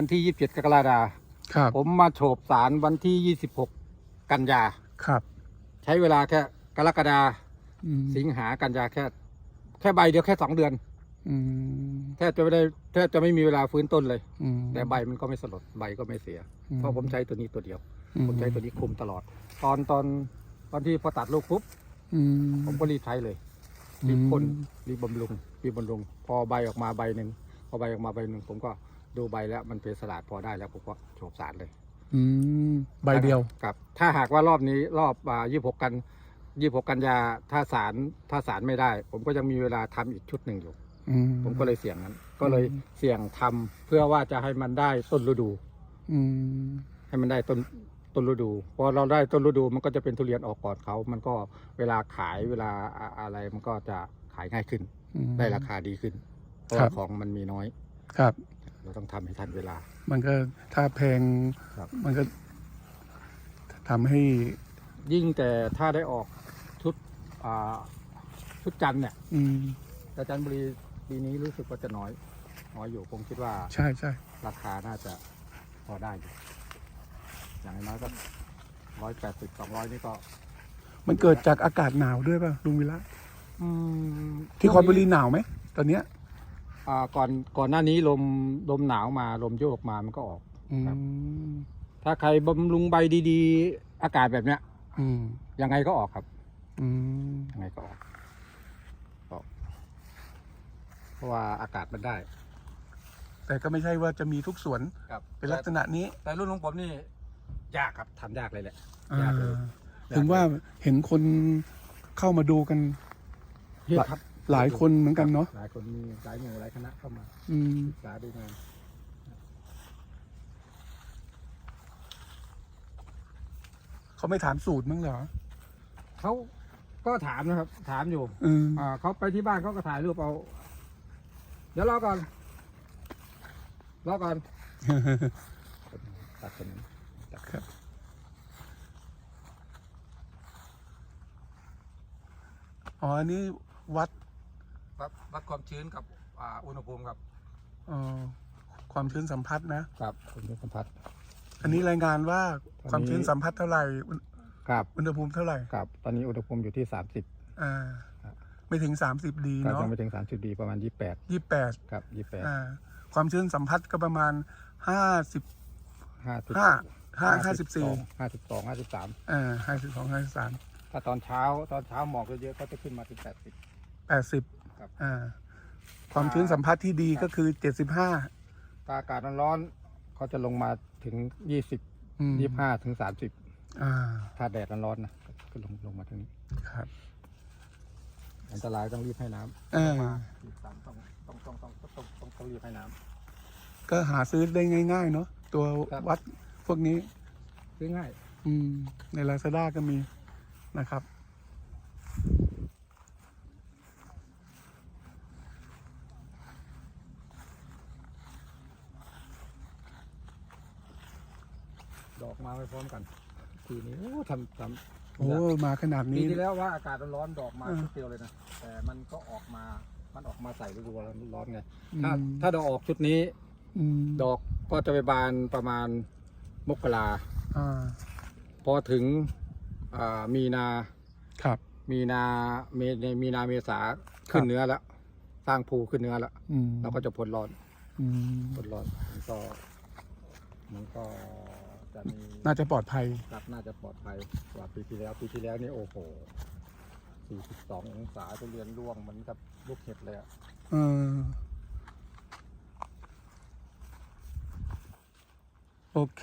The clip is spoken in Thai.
วันที่ 27 กรกฎาคมครับ ผมมาโฉบสารวันที่ 26 กันยา ครับใช้เวลาแค่กรกฎาอืมสิงหากันยาแค่ แค่ใบเดียวแค่2เดือน อืมแทบจะไม่ได้แทบจะไม่มีเวลาฟื้นต้นเลย อืมแต่ใบมันก็ไม่สลดใบก็ไม่เสียอืมเพราะผมใช้ตัวนี้ตัวเดียว อืผมใช้ตัวนี้คุมตลอด ตอนตอนตอนที่พอตัดลูกปุ๊บอืม ผมก็รีบใช้เลย รีบพ่นรีบบำรุงรีบบำรุง พอใบออกมาใบหนึ่งพอใบออกมาใบหนึ่งผมก็ ดูใบแล้วมันเป็นสลัดพอได้แล้วผมก็โฉบสารเลยอืมใบเดียวครับ ถ้าหากว่ารอบนี้รอบอ่ายี่หกกันยี่หกกันยาถ้าสารถ้าสารไม่ได้ ผมก็ยังมีเวลาทำอีกชุดหนึ่งอยู่อืมผมก็เลยเสี่ยงนั้น ก็เลยอืมเสี่ยงทำเพื่อว่าจะให้มันได้ต้นฤดู อืมให้มันได้ต้นต้นฤดูพอเราได้ต้นฤดูมันก็จะเป็นทุเรียนออกก่อนเขา มันก็เวลาขายเวลาอะอะไรมันก็จะขายง่ายขึ้นอืมได้ราคาดีขึ้นเพราะครัว่าบของมันมีน้อยครับ เราต้องทำให้ทันเวลา มันก็ถ้าแพงครับ มันก็ทำให้ยิ่งแต่ถ้าได้ออกชุดอ่าชุดจันทร์เนี่ยอืมแต่จันทบุรีปีนี้รู้สึกว่าจะน้อย น้อยอยู่ผมคิดว่าใช่ใช่ราคาน่าจะพอได้อยู่อย่างน้อยก็ร้อยแปดสิบสองร้อยนี่ก็มันเกิดจากอากาศหนาวด้วยป่ะลุงวิระอืมที่คอนบุรีหนาวไหมตอนเนี้ย อ่าก่อนก่อนหน้านี้ลมลมหนาวมาลมโยกมามันก็ออก อืมครับ ถ้าใครบำรุงใบดี ๆ อากาศแบบเนี้ยอืมยังไงก็ออกครับ อืมยังไงก็ออกออก เพราะว่าอากาศมันได้ แต่ก็ไม่ใช่ว่าจะมีทุกสวนครับเป็นลักษณะนี้แต่รุ่นของผมนี่ ยากครับทำยากเลยแหละอ่ายากเลยถึงว่าเห็นคนเข้ามาดูกัน เยอะครับ หลายคนเหมือนกันเนาะหลายคนมีหลายหน่วยหลายคณะเข้ามาอืมศึกษาดูงานเขาไม่ถามสูตรมั้งเหรอเขาก็ถามนะครับ ถามอยู่อืมอ่าเขาไปที่บ้านเขาก็ถ่ายรูปเอา เดี๋ยวรอก่อนรอก่อนตัดคนนี้ครับอ๋ออันนี้วัด วัดวัดความชื้นกับอ่าอุณหภูมิครับเอ่อความชื้นสัมผัสนะ ครับคุณสัมผัส อันนี้รายงานว่าตอนนี้ความชื้นสัมผัสเท่าไหร่อุณครับอุณหภูมิเท่าไหร่ครับตอนนี้อุณหภูมิอยู่ที่สามสิบอ่าครับ ไม่ถึงสามสิบดีครับเนาะยังไม่ถึงสามสิบดีประมาณยี่แปดยี่แปดครับยี่แปดอ่าความชื้นสัมผัสก็ประมาณห้าสิบห้าสิบห้าห้าห้าสิบสี่ห้าสิบสองห้าสิบสามอ่าห้าสิบสองห้าสิบสามถ้าตอนเช้าตอนเช้าหมอกเยอะๆก็จะขึ้นมาถึงแปดสิบแปดสิบ ครับ อ่า ความชื้นสัมผัสที่ดีก็คือเจ็ดสิบห้าถ้าอากาศร้อนๆเขาจะลงมาถึงยี่สิบยี่ห้าถึงสามสิบอ่า ถ้าแดดร้อนๆนะก็ลงลงมาถึงนี้ ครับ อันตรายต้องรีบให้น้ำเออมารีบตามต้องต้องต้องต้องต้องต้องต้องรีบให้น้ำก็หาซื้อได้ง่าย ๆ เนาะตัวครับวัดพวกนี้ซื้อง่าย อืม ในลาซาด้าก็มีนะครับ ดอกมาไปพร้อมกันปีนี้โอ้ทำทำโอ้มาขนาดปีนี้ ที่แล้วว่าอากาศร้อนๆดอกมาเออชุดเดียวเลยนะแต่มันก็ออกมามันออกมาใส่ฤดูร้อนไงอืมถ้าถ้าดอกออกชุดนี้ อืมดอกก็จะไปบานประมาณมกราอ่าพอถึงอ่ามีนา ครับ มีนาเมในมีนาเมษาขึ้นเนื้อแล้วสร้างภูขึ้นเนื้อแล้วอืมเราก็จะพ้นร้อนอืมพ้นร้อนมันก็มันก็จะมี น่าจะปลอดภัย ครับน่าจะปลอดภัยกว่าปีที่แล้ว ปีที่แล้วนี่โอ้โห 42 องศาทุเรียนร่วงเหมือนกับลูกเห็บเลยอะเออโอเค